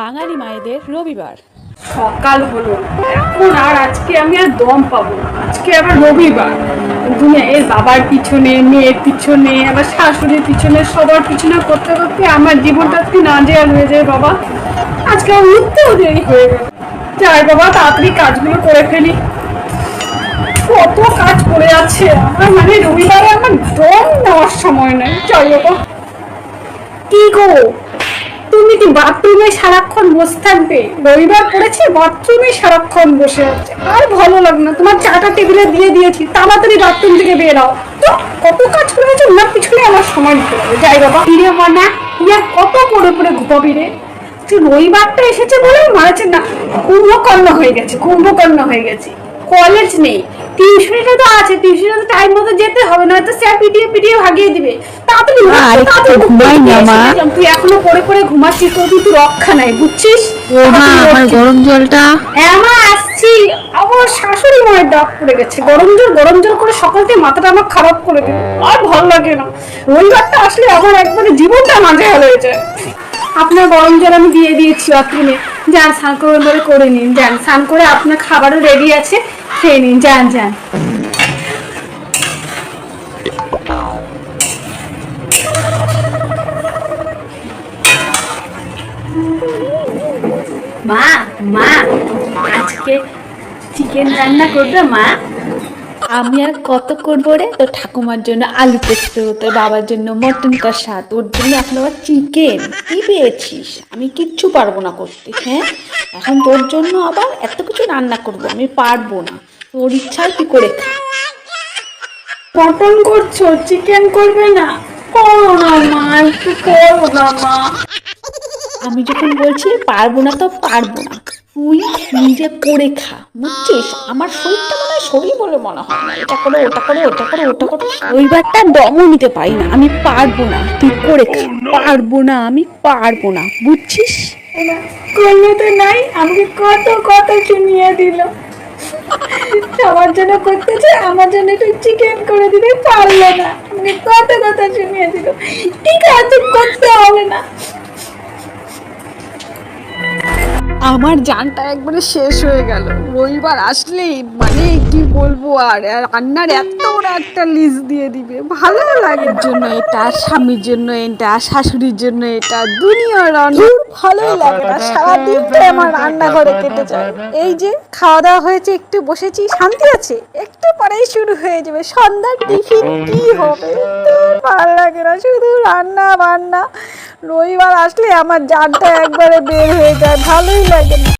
বাঙালি মায়েদের রবিবার। সকাল হলো। এখন আর আজকে আমি আর দম পাবো আজকে আবার রবিবার। দুনিয়া এর বাবার পিছনে মেয়ের পিছনে আবার শাশুড়ির পিছনে সবার পিছনে করতে করতে আমার জীবনটা কি আজকে নাজেহাল হয়ে যায় বাবা। আজকে আমার উঠতেও দেরি হয়ে গেল। যাই বাবা তাড়াতাড়ি কাজগুলো করে ফেলি। কত কাজ পড়ে আছে আমার মানে রবিবারে আমার দম নেওয়ার সময় নেই। যাই বাবা। কি গো? বাথরুমে সারাক্ষণ বসে থাকবে। রবিবার পড়েছে বাথরুমে সারাক্ষণ বসে আছে। আর ভালো লাগে না তোমার চাটা টেবিলে দিয়ে দিয়েছি তাড়াতাড়ি বাথরুম থেকে বেরাও তো কত কাজ করেছে ওনার পিছনে আমার সময় দিতে হবে। যাই বাবা। ফিরে মানা? ইয়ার কত পড়ে পড়ে ঘুপাবি রে? তুই রবিবারটা এসেছে বলে মারাচ্ছে। না কুম্ভকর্ণ হয়ে গেছে কুম্ভকর্ণ হয়ে গেছে। কলেজ নেই। টিউশনিটা তো আছে টিউশনিটা তো টাইম মতো যেতে হবে না তো স্যার পিটিয়ে পিটিয়ে ভাগিয়ে দিবে। তুই এখনও পড়ে পড়ে ঘুমাচ্ছিস রক্ষা নাই বুঝছিস? আমার গরম জলটা। আসছি। আমার শাশুড়ি মায়ের ডাক পড়ে গেছে। গরম জল গরম জল করে সকাল থেকে মাথাটা আমার খারাপ করে দিল। আর ভালো লাগে না। রবিবারটা আসলে আমার একবারে জীবনটা মাঝে হয়ে যায়। আপনার গরম জল আমি দিয়ে দিয়েছি বাথরুমে যান স্নান করে করে নিন যান। স্নান করে আপনার খাবারও রেডি আছে। খেয়ে নিন যান যান। মা মা আজকে চিকেন রান্না করবে মা? আমি আর কত করব রে? তোর ঠাকুমার জন্য আলু পোস্ত তোর বাবার জন্য মটন কষা তোর জন্য এখন আবার চিকেন কি পেয়েছিস? আমি কিচ্ছু পারব না করতে হ্যাঁ? এখন তোর জন্য আবার এত কিছু রান্না করব আমি পারব না। তোর ইচ্ছায় কি করে মটন করছ? চিকেন করবে না? করো না মা একটু করো না মা। আমি যখন বলছি পারব না তো পারব না। তুই নিজে করে খা। বুঝছিস? আমার শরীরটা মনে হয় শরীর বলে মনে হয় না। এটা করে ওটা করে ওটা করে ওটা করে। রবিবারটা দমও নিতে পারি না। আমি পারব না। তুই করে খা। পারব না আমি পারব না। বুঝছিস? করলে তো নাই। আমাকে কত কত শুনিয়ে দিল। সবার জন্য করতেছে আমার জন্য একটু চিকেন করে দিতে পারল না। আমাকে কত কথা শুনিয়ে দিল। ঠিক আছে করতে হবে না। আমার জানটা একবারে শেষ হয়ে গেল। রবিবার আসলেই মানে কি বলব আর রান্নার এত ওরা একটা লিস্ট দিয়ে দিবে। ভালো লাগে জন্য এটা, স্বামীর জন্য এটা, শাশুড়ির জন্য এটা, দুনিয়ার রান্না ভালোই লাগে না। সারাদিনটাই আমার রান্নাঘরে কেটে যায়। এই যে খাওয়া দাওয়া হয়েছে, একটু বসেছি, শান্তি আছে। একটু পরেই শুরু হয়ে যাবে। সন্ধ্যার টিফিন কি হবে? ভালো লাগে না, শুধু রান্না বান্না। রবিবার আসলে আমার জানটা একবারে বের হয়ে যায় ভালোই লাগে